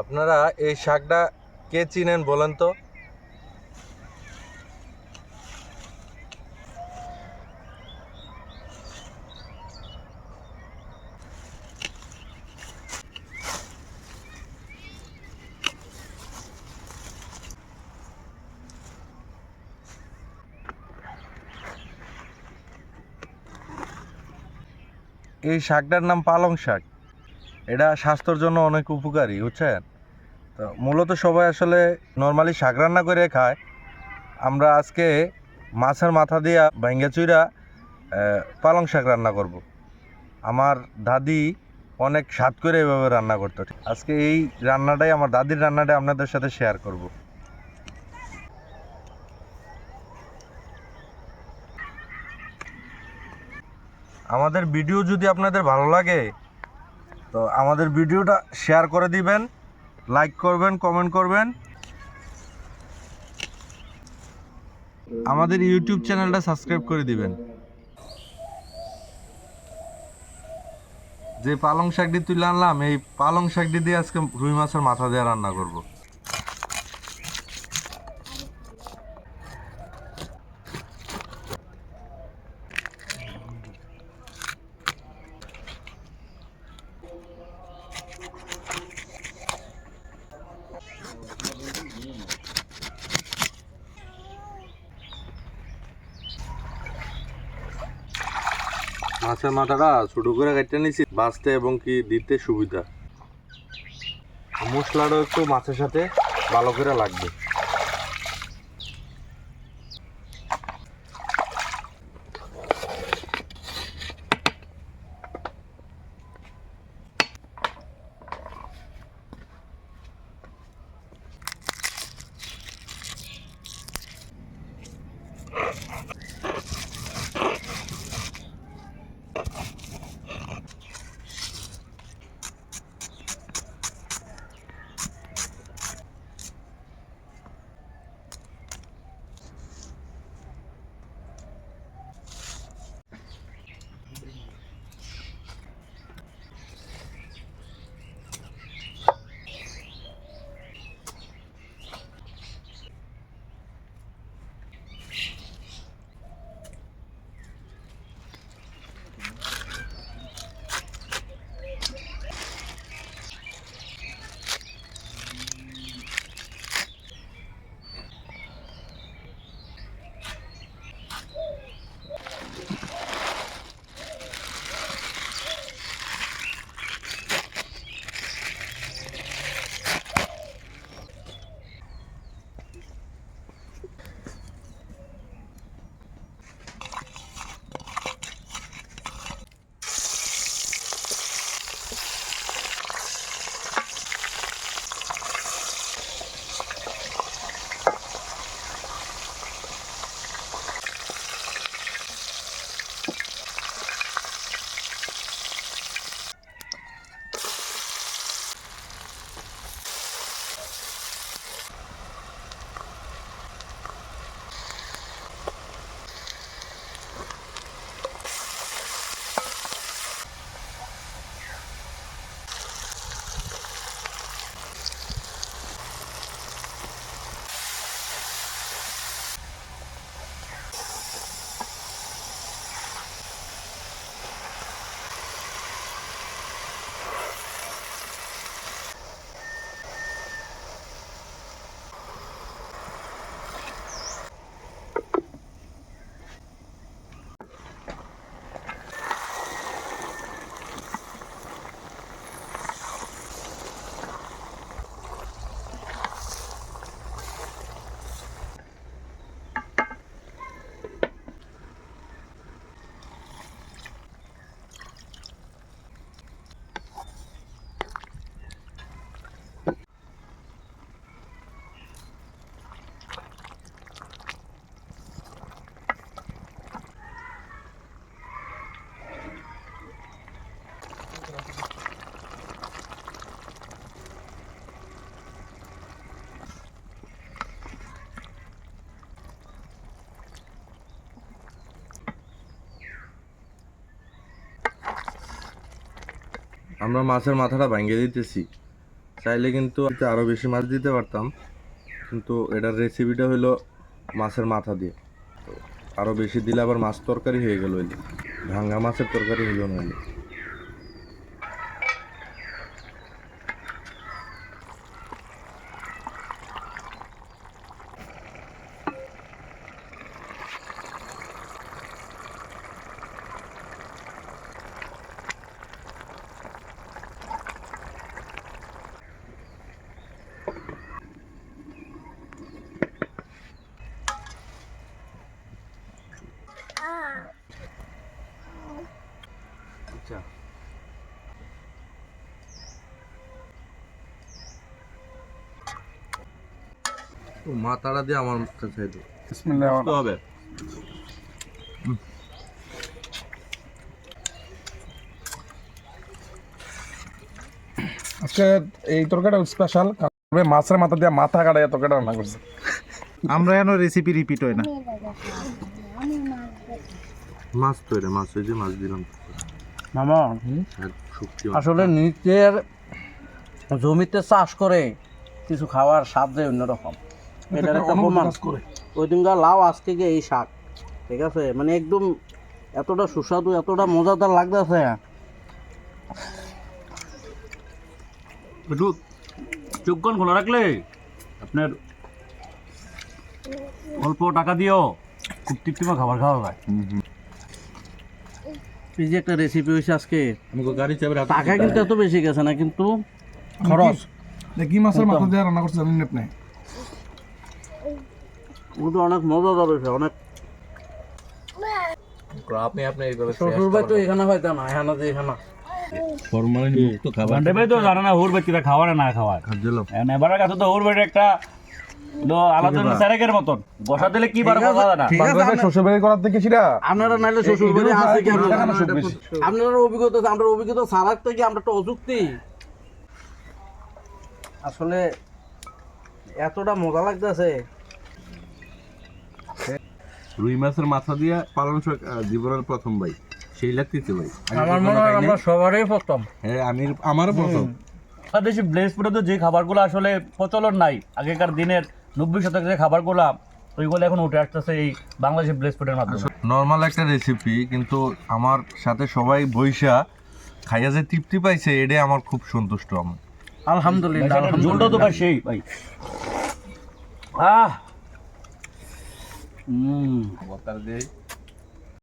আপনারা এই শাকটা কে চিনেন বলেন তো? এই শাকটার নাম পালং শাক। এটা স্বাস্থ্যের জন্য অনেক উপকারী, বুঝছেন? তো মূলত সবাই আসলে নর্মালি শাক রান্না করে খায় আমরা আজকে মাছের মাথা দিয়া ভাঙ্গা চুইরা পালং শাক রান্না করব। আমার দাদি অনেক স্বাদ করে এভাবে রান্না করতো আজকে এই রান্নাটাই, আমার দাদির রান্নাটাই আপনাদের সাথে শেয়ার করব। আমাদের ভিডিও যদি আপনাদের ভালো লাগে, তো আমাদের ভিডিওটা শেয়ার করে দিবেন লাইক করবেন কমেন্ট করবেন। আমাদের ইউটিউব চ্যানেলটা সাবস্ক্রাইব করে দিবেন। যে পালং শাকটি তুলে আনলাম, এই পালং শাকটি দিয়ে আজকে রুই মাছের মাথা দিয়ে রান্না করব। মাছের মাথাটা ছোট করে কেটে নিয়েছি, বাঁচতে এবং কি দিতে সুবিধা। মশলাটা একটু মাছের সাথে ভালো করে লাগবে। আমরা মাছের মাথাটা ভাঙিয়ে দিতেছি। চাইলে কিন্তু আরও বেশি মাছ দিতে পারতাম, কিন্তু এটার রেসিপিটা হলো মাছের মাথা দিয়ে। আরও বেশি দিলে আবার মাছ তরকারি হয়ে গেল ভাঙ্গা মাছের তরকারি হইল না আচ্ছা। ও মাথাটা দিয়ে আমার কাছে দাও বিসমিল্লাহ তো হবে। আজকে এই তরকারিটা স্পেশাল কারণ মাছের মাথা দিয়ে মাথা কাটায় তরকারিটা রান্না করছে। আমরা এখনও রেসিপি রিপিট হয় না। মাছ তো এটা মাছ ওই যে মাছ দিলাম। মামা আসলে নিজের জমিতে চাষ করে কিছু খাওয়ার স্বাদ যায় অন্যরকম এটার একটা প্রমাণ। করে। ওই দিনকার লাউ আজকে গিয়ে এই শাক ঠিক আছে? মানে একদম এতটা সুস্বাদু এতটা মজাদার লাগতেছে। একটু চোখগণ খোলা রাখলে আপনার অল্প টাকা দিয়েও খুব তৃপ্তিময় খাবার খাওয়া যায়। এই যে একটা রেসিপি হয়েছে আজকে। আমাকে গাড়ি চাপের হাতে টাকা কিন্তু এত বেশি গেছে না কিন্তু খরচ। দেখি মাছের মাথা দিয়ে রান্না করছে জানেন আপনি কিন্তু অনেক মজাদার হয়েছে অনেক আপনি আপনি এইভাবে শ্বশুর বাড়ি তো এখানে হয়তো না এখানে যে এখানে। ফরমালিন মুক্ত খাবার। ভাই তো জানে না হুর ব্যক্তিরা খাওয়া না না খাওয়া কাছে তো হুর একটা মতন। বসা দিলে কি বার কথা না? ঠিক আছে বাংলাদেশে শ্বশুর বাড়ি করার থেকে আপনারা নাইলে আছে কি আপনারা এখানে সুখ বেশি। আপনার অভিজ্ঞতা আমরা অভিজ্ঞতা ছাড়ার থেকে আমরা একটা অযুক্তি। আসলে এতটা মজা লাগতেছে। রুই মাছের মাথা দিয়ে পালন জীবনের প্রথম ভাই। সেই লাগতেছে ভাই। আমার মনে হয় আমরা সবারই প্রথম। হ্যাঁ আমি আমারও প্রথম। বাংলাদেশি ব্লেস ফুডে তো যে খাবারগুলো আসলে প্রচলন নাই আগেকার দিনের নব্বই শতক যে খাবারগুলো ওইগুলো এখন উঠে আসতেছে এই বাংলাদেশের ব্লেস ফুডের মাধ্যমে। নর্মাল একটা রেসিপি কিন্তু আমার সাথে সবাই বৈশা খাইয়া যে তৃপ্তি পাইছে এটাই আমার খুব সন্তুষ্ট আমি আলহামদুলিল্লাহ জোলটা তো ভাই সেই ভাই। আহ! হুম